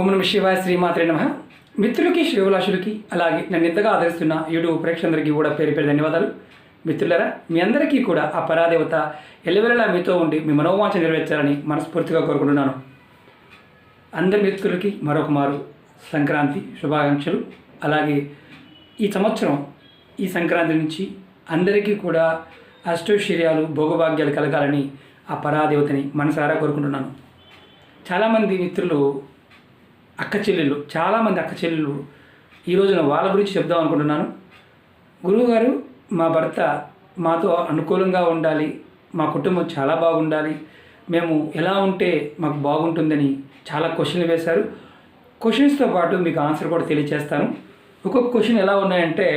ఓం నమ శివాయ శ్రీమాత్రే నమ. మిత్రులకి శ్రీవులాషులకి అలాగే నన్ను ఇంతగా ఆదరిస్తున్న యూట్యూబ్ ప్రేక్షకులందరికీ కూడా పేరు పేరు ధన్యవాదాలు. మిత్రులరా మీ అందరికీ కూడా ఆ పరాదేవత ఎల్లవెల్లలా మీతో ఉండి మీ మనోవాంఛ నెరవేర్చాలని మనస్ఫూర్తిగా కోరుకుంటున్నాను. అందరి మిత్రులకి మరొక మారు సంక్రాంతి శుభాకాంక్షలు. అలాగే ఈ సంవత్సరం ఈ సంక్రాంతి నుంచి అందరికీ కూడా అష్టైశ్వర్యాలు భోగభాగ్యాలు కలగాలని ఆ పరాదేవతని మనసారా కోరుకుంటున్నాను. చాలామంది మిత్రులు అక్క చెల్లెళ్ళు చాలామంది అక్క చెల్లెళ్ళు ఈ రోజున వాళ్ళ గురించి చెప్దాం అనుకుంటున్నాను. గురువుగారు మా భర్త మాతో అనుకూలంగా ఉండాలి మా కుటుంబం చాలా బాగుండాలి మేము ఎలా ఉంటే మాకు బాగుంటుందని చాలా క్వశ్చన్లు వేశారు. క్వశ్చన్స్తో పాటు మీకు ఆన్సర్ కూడా తెలియజేస్తాను ఒక్కొక్క క్వశ్చన్ ఎలా ఉన్నాయంటే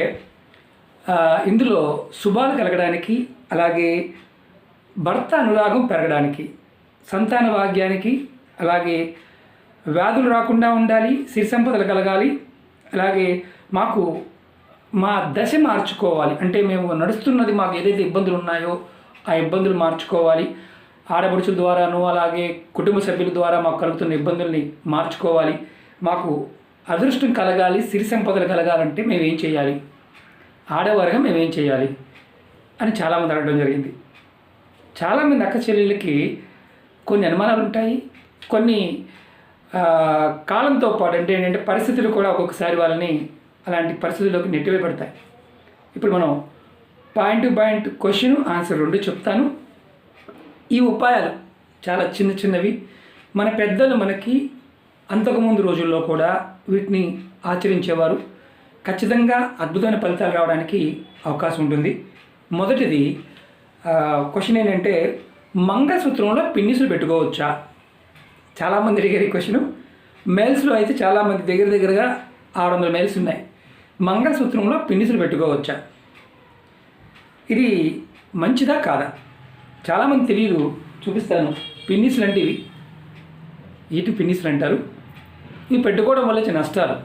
ఇందులో శుభాలు కలగడానికి అలాగే భర్త అనురాగం పెరగడానికి సంతాన భాగ్యానికి అలాగే వ్యాధులు రాకుండా ఉండాలి సిరి సంపదలు కలగాలి. అలాగే మాకు మా దశ మార్చుకోవాలి. అంటే మేము నడుస్తున్నది మాకు ఏదైతే ఇబ్బందులు ఉన్నాయో ఆ ఇబ్బందులు మార్చుకోవాలి. ఆడపడుచుల ద్వారాను అలాగే కుటుంబ సభ్యుల ద్వారా మాకు కలుగుతున్న ఇబ్బందుల్ని మార్చుకోవాలి. మాకు అదృష్టం కలగాలి సిరి సంపదలు కలగాలంటే మేము ఏం చేయాలి? ఆడవారుగా మేము ఏం చేయాలి? అని చాలామంది అడగడం జరిగింది. చాలామంది అక్క చెల్లెళ్ళకి కొన్ని అనుమానాలు ఉంటాయి కొన్ని కాలంతో పాటు అంటే ఏంటంటే పరిస్థితులు కూడా ఒక్కొక్కసారి వాళ్ళని అలాంటి పరిస్థితుల్లోకి నెట్టివేయబడతాయి. ఇప్పుడు మనం point to point question answer రెండు చెప్తాను. ఈ ఉపాయాలు చాలా చిన్న చిన్నవి. మన పెద్దలు మనకి అంతకుముందు రోజుల్లో కూడా వీటిని ఆచరించేవారు. ఖచ్చితంగా అద్భుతమైన ఫలితాలు రావడానికి అవకాశం ఉంటుంది. మొదటిది క్వశ్చన్ ఏంటంటే మంగళసూత్రంలో పిన్నిసులు పెట్టుకోవచ్చా? చాలామంది అడిగారు ఈ క్వశ్చన్ మెయిల్స్లో అయితే చాలామంది దగ్గర దగ్గరగా ఆరు వందల మెయిల్స్ ఉన్నాయి. మంగళసూత్రంలో పిన్నిసులు పెట్టుకోవచ్చా? ఇది మంచిదా కాదా? చాలామంది తెలియదు చూపిస్తాను. పిన్నిసులు అంటే ఇవి. ఇటు పిన్నిసులు అంటారు? ఇవి పెట్టుకోవడం వల్ల నష్టాలు.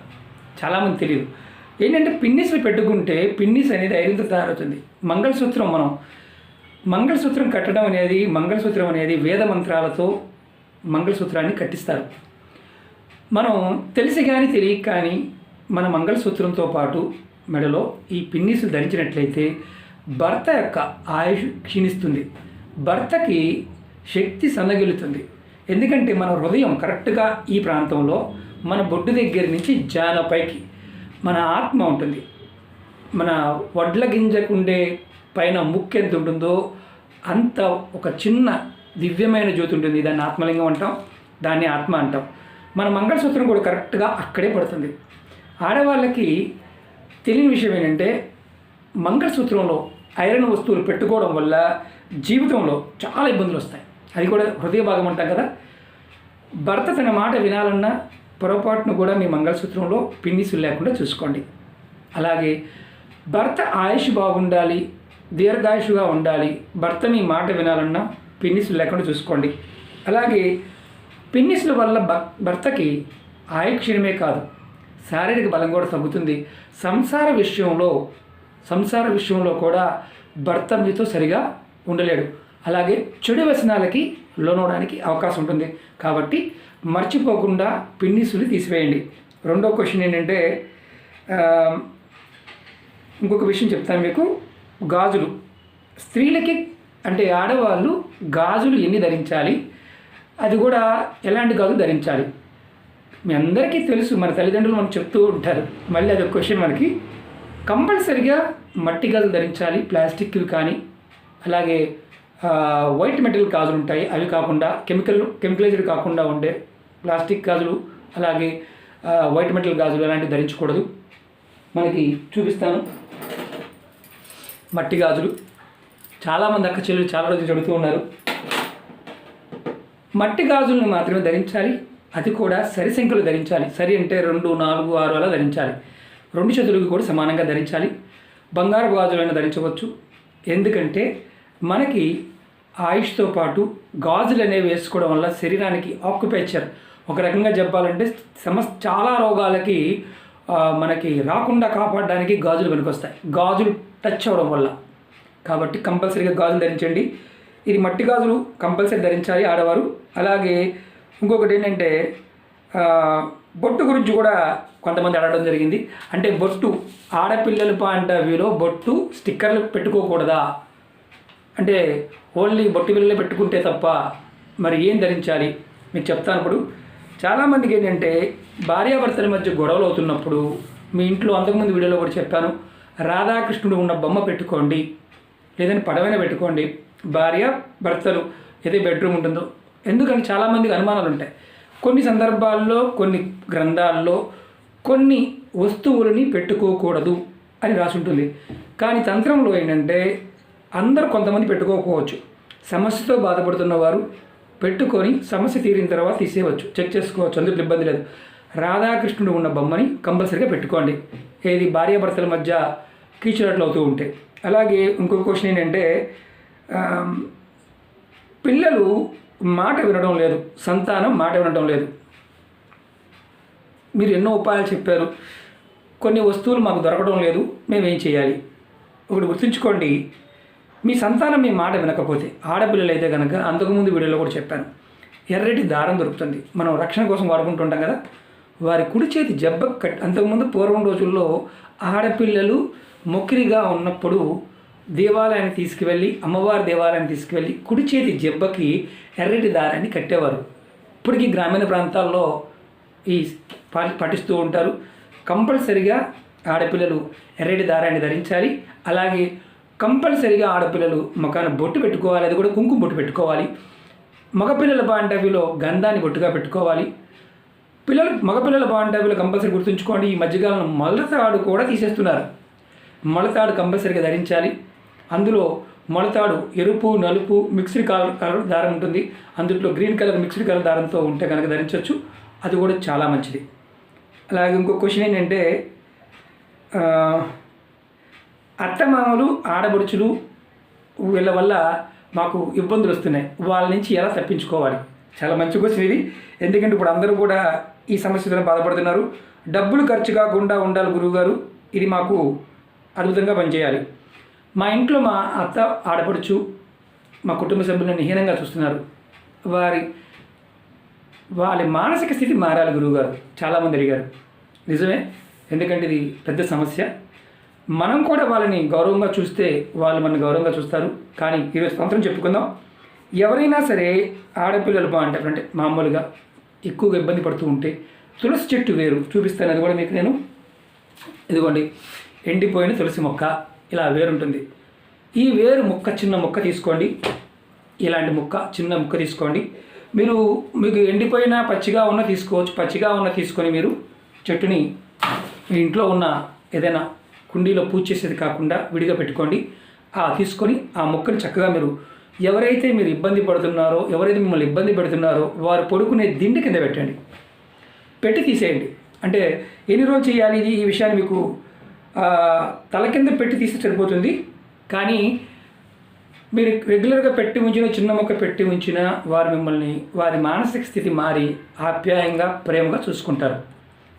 చాలామంది తెలియదు. ఏంటంటే పిన్నిసులు పెట్టుకుంటే పిన్నిస్ అనేది ఐరింత తయారవుతుంది. మంగళసూత్రం మనం మంగళసూత్రం కట్టడం అనేది మంగళసూత్రం అనేది వేద మంత్రాలతో మంగళసూత్రాన్ని కట్టిస్తారు. మనం తెలిసి కానీ తెలియక కానీ మన మంగళసూత్రంతో పాటు మెడలో ఈ పిన్నీసులు ధరించినట్లయితే భర్త యొక్క ఆయుష్ క్షీణిస్తుంది. భర్తకి శక్తి సన్నగిలుతుంది ఎందుకంటే మన హృదయం కరెక్ట్గా ఈ ప్రాంతంలో మన బొడ్డు దగ్గర నుంచి జాన పైకి మన ఆత్మ ఉంటుంది. మన వడ్ల గింజకుండే పైన ముక్కు ఎంత ఉంటుందో అంత ఒక చిన్న దివ్యమైన జ్యోతి ఉంటుంది. దాన్ని ఆత్మలింగం అంటాం దాన్ని ఆత్మ అంటాం. మన మంగళసూత్రం కూడా కరెక్ట్గా అక్కడే పడుతుంది. ఆడవాళ్ళకి తెలియని విషయం ఏంటంటే మంగళసూత్రంలో ఐరన్ వస్తువులు పెట్టుకోవడం వల్ల జీవితంలో చాలా ఇబ్బందులు వస్తాయి. అది కూడా హృదయ భాగం అంటాం కదా. భర్త తన మాట వినాలన్నా పొరపాటును కూడా మీ మంగళసూత్రంలో పిన్నిసులు లేకుండా చూసుకోండి. అలాగే భర్త ఆయుష్ బాగుండాలి దీర్ఘాయుషుగా ఉండాలి భర్త మీ మాట వినాలన్నా పిన్నిసులు లేకుండా చూసుకోండి. అలాగే పిన్నిసుల వల్ల భ- భర్తకి ఆయుక్షీణమే కాదు శారీరక బలం కూడా తగ్గుతుంది. సంసార విషయంలో సంసార విషయంలో కూడా భర్త మీతో సరిగా ఉండలేడు. అలాగే చెడు వ్యసనాలకి లోనవడానికి అవకాశం ఉంటుంది. కాబట్టి మర్చిపోకుండా పిన్నిసులు తీసివేయండి. రెండో క్వశ్చన్ ఏంటంటే ఇంకొక విషయం చెప్తాను మీకు. గాజులు. స్త్రీలకి అంటే ఆడవాళ్ళు గాజులు ఎన్ని ధరించాలి? అది కూడా ఎలాంటి గాజులు ధరించాలి? మీ అందరికీ తెలుసు మన తల్లిదండ్రులు మనకు చెప్తూ ఉంటారు. మళ్ళీ అదొక క్వశ్చన్ మనకి కంపల్సరిగా మట్టి గాజులు ధరించాలి ప్లాస్టిక్లు కానీ అలాగే వైట్ మెటల్ గాజులు ఉంటాయి. అవి కాకుండా కెమికల్ కెమికలైజ్డ్ కాకుండా ఉండే ప్లాస్టిక్ గాజులు అలాగే వైట్ మెటల్ గాజులు అలాంటివి ధరించకూడదు. మనకి చూపిస్తాను. మట్టి గాజులు. చాలామంది అక్క చెల్లెలు చాలా రోజులు చెబుతూ ఉన్నారు. మట్టి గాజులను మాత్రమే ధరించాలి అది కూడా సరి సంఖ్యలో ధరించాలి. సరి అంటే రెండు నాలుగు ఆరు అలా ధరించాలి. రెండు చేతులకు కూడా సమానంగా ధరించాలి. బంగారు గాజులైనా ధరించవచ్చు. ఎందుకంటే మనకి ఆయుష్తో పాటు గాజులు అనేవి వేసుకోవడం వల్ల శరీరానికి ఆక్యుపేచర్ ఒక రకంగా చెప్పాలంటే సమస్ చాలా రోగాలకి మనకి రాకుండా కాపాడడానికి గాజులు పనికొస్తాయి. గాజులు టచ్ అవ్వడం వల్ల. కాబట్టి కంపల్సరీగా గాజులు ధరించండి. ఇది మట్టి గాజులు కంపల్సరీ ధరించాలి ఆడవారు. అలాగే ఇంకొకటి ఏంటంటే బొట్టు గురించి కూడా కొంతమంది అడగడం జరిగింది. అంటే బొట్టు ఆడపిల్లల పాయింట్ ఆఫ్ వ్యూలో బొట్టు స్టిక్కర్లు పెట్టుకోకూడదా? అంటే ఓన్లీ బొట్టు పిల్లలే పెట్టుకుంటే తప్ప మరి ఏం ధరించాలి? మీకు చెప్తాను ఇప్పుడు. చాలామందికి ఏంటంటే భార్యాభర్తల మధ్య గొడవలు అవుతున్నప్పుడు మీ ఇంట్లో అంతకుముందు వీడియోలో కూడా చెప్పాను రాధాకృష్ణుడు ఉన్న బొమ్మ పెట్టుకోండి. లేదని పడవైన పెట్టుకోండి. భార్య భర్తలు ఏదో బెడ్రూమ్ ఉంటుందో. ఎందుకంటే చాలామందికి అనుమానాలు ఉంటాయి. కొన్ని సందర్భాల్లో కొన్ని గ్రంథాల్లో కొన్ని వస్తువులని పెట్టుకోకూడదు అని రాసి ఉంటుంది. కానీ తంత్రంలో ఏంటంటే అందరూ కొంతమంది పెట్టుకోకపోవచ్చు. సమస్యతో బాధపడుతున్న వారు పెట్టుకొని సమస్య తీరిన తర్వాత తీసేయవచ్చు. చెక్ చేసుకోవచ్చు. అందుకు ఇబ్బంది లేదు. రాధాకృష్ణుడు ఉన్న బొమ్మని కంపల్సరీగా పెట్టుకోండి. ఏది భార్యాభర్తల మధ్య కీచులట్లు అవుతూ ఉంటాయి. అలాగే ఇంకొక క్వశ్చన్ ఏంటంటే పిల్లలు మాట వినడం లేదు సంతానం మాట వినడం లేదు. మీరు ఎన్నో ఉపాయాలు చెప్పారు. కొన్ని వస్తువులు మాకు దొరకడం లేదు మేము ఏం చేయాలి? ఒకటి గుర్తుంచుకోండి మీ సంతానం మీ మాట వినకపోతే ఆడపిల్లలు అయితే కనుక అంతకుముందు వీడియోలో కూడా చెప్పాను ఎర్రటి దారం దొరుకుతుంది. మనం రక్షణ కోసం వాడుకుంటుంటాం కదా వారి కుడి చేతి జబ్బ కట్ అంతకుముందు పూర్వం రోజుల్లో ఆడపిల్లలు మొక్కిరిగా ఉన్నప్పుడు దేవాలయాన్ని తీసుకువెళ్ళి అమ్మవారి దేవాలయాన్ని తీసుకువెళ్ళి కుడి చేతి జబ్బకి ఎర్రటి దారాన్ని కట్టేవారు. ఇప్పటికీ గ్రామీణ ప్రాంతాల్లో ఈ పాటిస్తూ ఉంటారు. కంపల్సరిగా ఆడపిల్లలు ఎర్రటి దారాన్ని ధరించాలి. అలాగే కంపల్సరిగా ఆడపిల్లలు ముఖాన బొట్టు పెట్టుకోవాలి. అది కూడా కుంకుమ బొట్టు పెట్టుకోవాలి. మగపిల్లల బాండవిలో గంధాన్ని బొట్టుగా పెట్టుకోవాలి. పిల్లలు మగపిల్లల బాండవిలో కంపల్సరీ గుర్తుంచుకోండి ఈ మధ్యకాలంలో మొలతాడు కూడా తీసేస్తున్నారు. మొలతాడు కంపల్సరీగా ధరించాలి. అందులో మొలతాడు ఎరుపు నలుపు మిక్స్డ్ కలర్ కలర్ దారం ఉంటుంది. అందులో గ్రీన్ కలర్ మిక్స్డ్ కలర్ దారంతో ఉంటే కనుక ధరించవచ్చు అది కూడా చాలా మంచిది. అలాగే ఇంకో క్వశ్చన్ ఏంటంటే అత్తమామలు ఆడబడుచులు వీళ్ళ వల్ల మాకు ఇబ్బందులు వస్తున్నాయి. వాళ్ళ నుంచి ఎలా తప్పించుకోవాలి? చాలా మంచి క్వశ్చన్ ఇది. ఎందుకంటే ఇప్పుడు అందరూ కూడా ఈ సమస్యతో బాధపడుతున్నారు. డబ్బులు ఖర్చు కాకుండా ఉండాలి గురువుగారు. ఇది మాకు అద్భుతంగా పనిచేయాలి. మా ఇంట్లో మా అత్త ఆడపడుచు మా కుటుంబ సభ్యులను హీనంగా చూస్తున్నారు. వారి వాళ్ళ మానసిక స్థితి మారాలి గురువుగారు. చాలామంది అడిగారు. నిజమే ఎందుకంటే ఇది పెద్ద సమస్య. మనం కూడా వాళ్ళని గౌరవంగా చూస్తే వాళ్ళు మన గౌరవంగా చూస్తారు. కానీ ఈరోజు సంవత్సరం చెప్పుకుందాం. ఎవరైనా సరే ఆడపిల్లలు బాగుంటారు అంటే మామూలుగా ఎక్కువగా ఇబ్బంది పడుతూ ఉంటే తులసి చెట్టు వేరు చూపిస్తాను. అది కూడా మీకు నేను. ఇదిగోండి. ఎండిపోయిన తులసి మొక్క ఇలా వేరుంటుంది. ఈ వేరు మొక్క చిన్న మొక్క తీసుకోండి. ఇలాంటి ముక్క చిన్న ముక్క తీసుకోండి. మీరు మీకు ఎండిపోయిన పచ్చిగా ఉన్న తీసుకోవచ్చు. పచ్చిగా ఉన్న తీసుకొని మీరు చెట్టుని మీ ఇంట్లో ఉన్న ఏదైనా కుండీలో పూజ చేసేది కాకుండా విడిగా పెట్టుకోండి. ఆ తీసుకొని ఆ మొక్కని చక్కగా మీరు ఎవరైతే మీరు ఇబ్బంది పడుతున్నారో ఎవరైతే మిమ్మల్ని ఇబ్బంది పెడుతున్నారో వారు పడుకునే దిండి కింద పెట్టండి. పెట్టి తీసేయండి. అంటే ఎన్ని రోజులు చేయాలి ఇది? ఈ విషయాన్ని మీకు తల కింద పెట్టి తీస్తే సరిపోతుంది. కానీ మీరు రెగ్యులర్గా పెట్టి ఉంచిన చిన్న మొక్క పెట్టి ఉంచిన వారు మిమ్మల్ని వారి మానసిక స్థితి మారి ఆప్యాయంగా ప్రేమగా చూసుకుంటారు.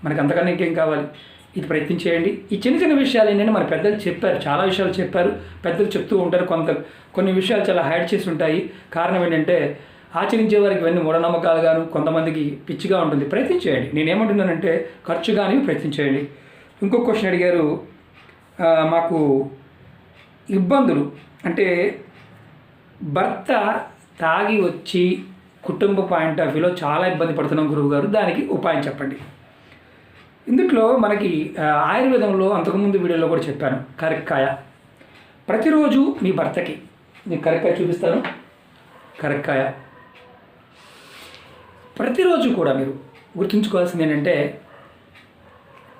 మనకు అంతకన్నా ఇంకేం కావాలి? ఇది ప్రయత్నం చేయండి. ఈ చిన్న చిన్న విషయాలు ఏంటంటే మన పెద్దలు చెప్పారు చాలా విషయాలు చెప్పారు. పెద్దలు చెప్తూ ఉంటారు కొంత కొన్ని విషయాలు చాలా హైడ్ చేసి ఉంటాయి. కారణం ఏంటంటే ఆచరించే వారికి ఇవన్నీ మూఢనమ్మకాలు గాను కొంతమందికి పిచ్చిగా ఉంటుంది. ప్రయత్నం చేయండి. నేనేమంటున్నానంటే ఖర్చు కానీ ప్రయత్నం చేయండి. ఇంకో క్వశ్చన్ అడిగారు. మాకు ఇబ్బందులు. అంటే భర్త తాగి వచ్చి కుటుంబ పాయింట్ ఆఫ్ వ్యూలో చాలా ఇబ్బంది పడుతున్నాం గురువు గారు. దానికి ఉపాయం చెప్పండి. ఇందుట్లో మనకి ఆయుర్వేదంలో అంతకుముందు వీడియోలో కూడా చెప్పాను. కరక్కాయ. ప్రతిరోజు మీ భర్తకి. నేను కరక్కాయ చూపిస్తాను. కరక్కాయ. ప్రతిరోజు కూడా మీరు గుర్తుంచుకోవాల్సింది ఏంటంటే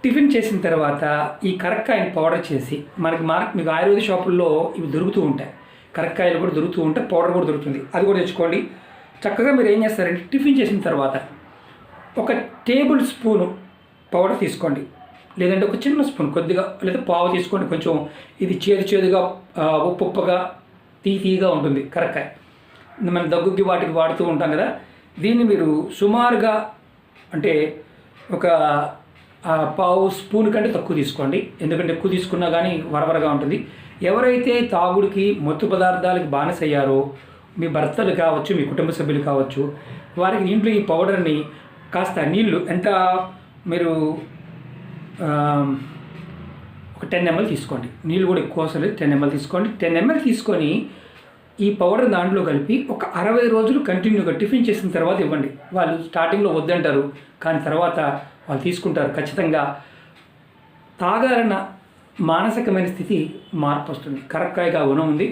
టిఫిన్ చేసిన తర్వాత ఈ కరక్కాయని పౌడర్ చేసి మనకి మార్క్ మీకు ఆయుర్వేద షాపుల్లో ఇవి దొరుకుతూ ఉంటాయి. కరక్కాయలు కూడా దొరుకుతూ ఉంటాయి పౌడర్ కూడా దొరుకుతుంది. అది కూడా తెచ్చుకోండి. చక్కగా మీరు ఏం చేస్తారంటే టిఫిన్ చేసిన తర్వాత ఒక టేబుల్ స్పూను పౌడర్ తీసుకోండి. లేదంటే ఒక చిన్న స్పూన్ కొద్దిగా లేదా పావు తీసుకోండి. కొంచెం ఇది చేదు చేదుగా ఉప్పు ఉప్పుగా తీ తీగా ఉంటుంది కరక్కాయ. మనం దగ్గుకి వాటికి వాడుతూ ఉంటాం కదా. దీన్ని మీరు సుమారుగా అంటే ఒక పావు స్పూన్ కంటే తక్కువ తీసుకోండి. ఎందుకంటే ఎక్కువ తీసుకున్నా కానీ వరవరగా ఉంటుంది. ఎవరైతే తాగుడికి మత్తు పదార్థాలకు బానిసయ్యారో మీ భర్తలు కావచ్చు మీ కుటుంబ సభ్యులు కావచ్చు వారికి ఇంట్లో ఈ పౌడర్ని కాస్త నీళ్ళు ఎంత మీరు ఒక టెన్ ఎంఎల్ తీసుకోండి. నీళ్ళు కూడా ఎక్కువ అవసరం లేదు టెన్ ఎంఎల్ తీసుకోండి. టెన్ ఎంఎల్ తీసుకొని ఈ పౌడర్ దాంట్లో కలిపి ఒక అరవై రోజులు కంటిన్యూగా టిఫిన్ చేసిన తర్వాత ఇవ్వండి. వాళ్ళు స్టార్టింగ్లో వద్దంటారు కానీ తర్వాత వాళ్ళు తీసుకుంటారు. ఖచ్చితంగా తాగాలన్న మానసికమైన స్థితి మార్పు వస్తుంది కరక్కాయగా గుణం ఉంది.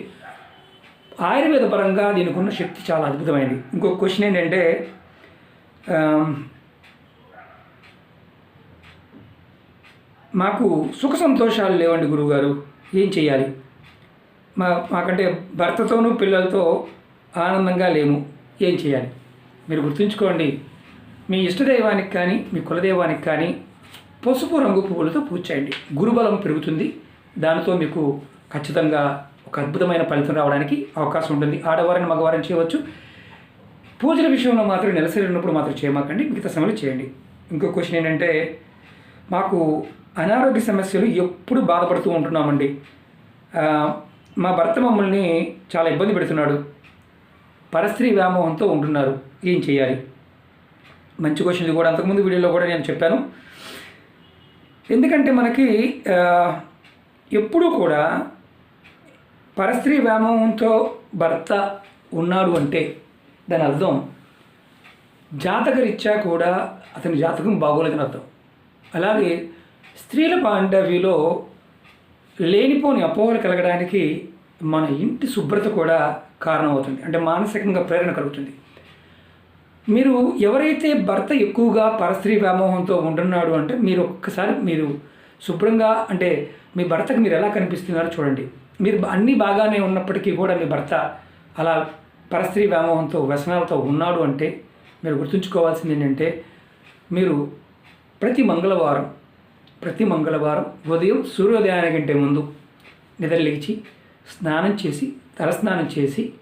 ఆయుర్వేద పరంగా దీనికి ఉన్న శక్తి చాలా అద్భుతమైనది ఇంకొక క్వశ్చన్ ఏంటంటే మాకు సుఖ సంతోషాలు లేవండి గురువుగారు. ఏం చేయాలి మా మాకంటే భర్తతోనూ పిల్లలతో ఆనందంగా లేము. ఏం చేయాలి మీరు గుర్తుంచుకోండి. మీ ఇష్టదైవానికి కానీ మీ కులదైవానికి కానీ పసుపు రంగు పువ్వులతో పూజ చేయండి. గురుబలం పెరుగుతుంది. దానితో మీకు ఖచ్చితంగా ఒక అద్భుతమైన ఫలితం రావడానికి అవకాశం ఉంటుంది. ఆడవారిని మగవారిని చేయవచ్చు. పూజల విషయంలో మాత్రం నెలసరి ఉన్నప్పుడు మాత్రం చేయమాకండి. మిగతా సమయంలో చేయండి. ఇంకో క్వశ్చన్ ఏంటంటే మాకు అనారోగ్య సమస్యలు ఎప్పుడు బాధపడుతూ ఉంటున్నామండి. మా భర్త మమ్మల్ని చాలా ఇబ్బంది పెడుతున్నాడు. పరస్త్రీ వ్యామోహంతో ఉంటున్నారు. ఏం చేయాలి? మంచి క్వశ్చన్ ఇది కూడా అంతకుముందు వీడియోలో కూడా నేను చెప్పాను. ఎందుకంటే మనకి ఎప్పుడూ కూడా పరస్త్రీ వ్యామోహంతో భర్త ఉన్నాడు అంటే దాని అర్థం జాతకరీత్యా కూడా అతని జాతకం బాగోలేదని అర్థం. అలాగే స్త్రీల పాండవ్యలో లేనిపోని అపోహలు కలగడానికి మన ఇంటి శుభ్రత కూడా కారణమవుతుంది. అంటే మానసికంగా ప్రేరణ కలుగుతుంది. మీరు ఎవరైతే భర్త ఎక్కువగా పరస్త్రీ వ్యామోహంతో ఉంటున్నాడు అంటే మీరు ఒక్కసారి మీరు శుభ్రంగా అంటే మీ భర్తకు మీరు ఎలా కనిపిస్తున్నారో చూడండి. మీరు అన్నీ బాగానే ఉన్నప్పటికీ కూడా మీ భర్త అలా పరస్త్రీ వ్యామోహంతో వ్యసనాలతో ఉన్నాడు అంటే మీరు గుర్తుంచుకోవాల్సింది ఏంటంటే మీరు ప్రతి మంగళవారం ప్రతి మంగళవారం ఉదయం సూర్యోదయానికంటే ముందు నిద్రలేచి స్నానం చేసి తలస్నానం చేసి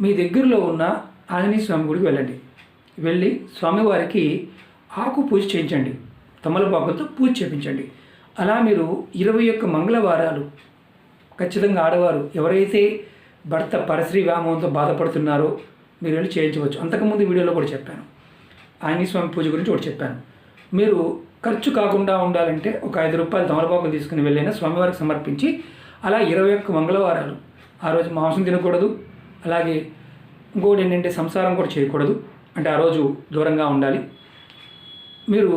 మీ దగ్గరలో ఉన్న ఆంజనేయ స్వామి గుడికి వెళ్ళండి. వెళ్ళి స్వామివారికి ఆకు పూజ చేయించండి. తమలపాకులతో పూజ చేయించండి. అలా మీరు ఇరవై ఒక్క మంగళవారాలు ఖచ్చితంగా ఆడవారు ఎవరైతే భర్త పరశ్రీ వ్యామోహంతో బాధపడుతున్నారో మీరు వెళ్ళి చేయించవచ్చు. అంతకుముందు వీడియోలో కూడా చెప్పాను. ఆంజనేయ స్వామి పూజ గురించి ఒకటి చెప్పాను. మీరు ఖర్చు కాకుండా ఉండాలంటే ఒక ఐదు రూపాయలు తమలపాకులు తీసుకుని వెళ్ళైనా స్వామివారికి సమర్పించి అలా ఇరవై ఒక్క మంగళవారాలు ఆ రోజు మాంసం తినకూడదు. అలాగే ఇంకోటి ఏంటంటే సంసారం కూడా చేయకూడదు. అంటే ఆ రోజు దూరంగా ఉండాలి. మీరు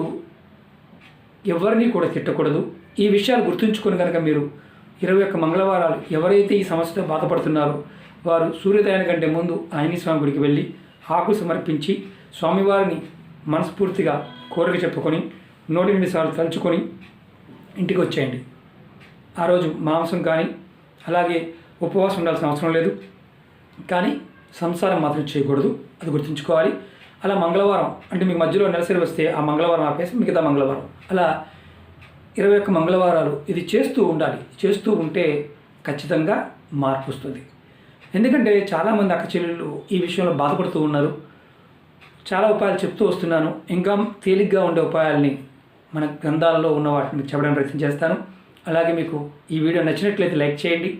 ఎవరిని కూడా తిట్టకూడదు. ఈ విషయాలు గుర్తుంచుకొని కనుక మీరు ఇరవై ఒక్క మంగళవారాలు ఎవరైతే ఈ సమస్యతో బాధపడుతున్నారో వారు సూర్యోదయాని కంటే ముందు ఆంజనేయ స్వామి గుడికి వెళ్ళి ఆకు సమర్పించి స్వామివారిని మనస్ఫూర్తిగా కోరిక చెప్పుకొని నూట ఎనిమిది సార్లు తలుచుకొని ఇంటికి వచ్చేయండి. ఆ రోజు మాంసం కానీ అలాగే ఉపవాసం ఉండాల్సిన అవసరం లేదు. కానీ సంసారం మాత్రం చేయకూడదు. అది గుర్తుంచుకోవాలి. అలా మంగళవారం అంటే మీకు మధ్యలో నెలసరి వస్తే ఆ మంగళవారం ఆపేసి మిగతా మంగళవారం. అలా ఇరవై ఒక్క మంగళవారాలు ఇది చేస్తూ ఉండాలి. చేస్తూ ఉంటే ఖచ్చితంగా మార్పు వస్తుంది. ఎందుకంటే చాలామంది అక్క చెల్లెళ్ళు ఈ విషయంలో బాధపడుతూ ఉన్నారు. చాలా ఉపాయాలు చెప్తూ వస్తున్నాను. ఇంకా తేలిగ్గా ఉండే ఉపాయాల్ని మన గ్రంథాలలో ఉన్న వాటిని చెప్పడానికి ప్రయత్నం చేస్తాను. అలాగే మీకు ఈ వీడియో నచ్చినట్లయితే లైక్ చేయండి.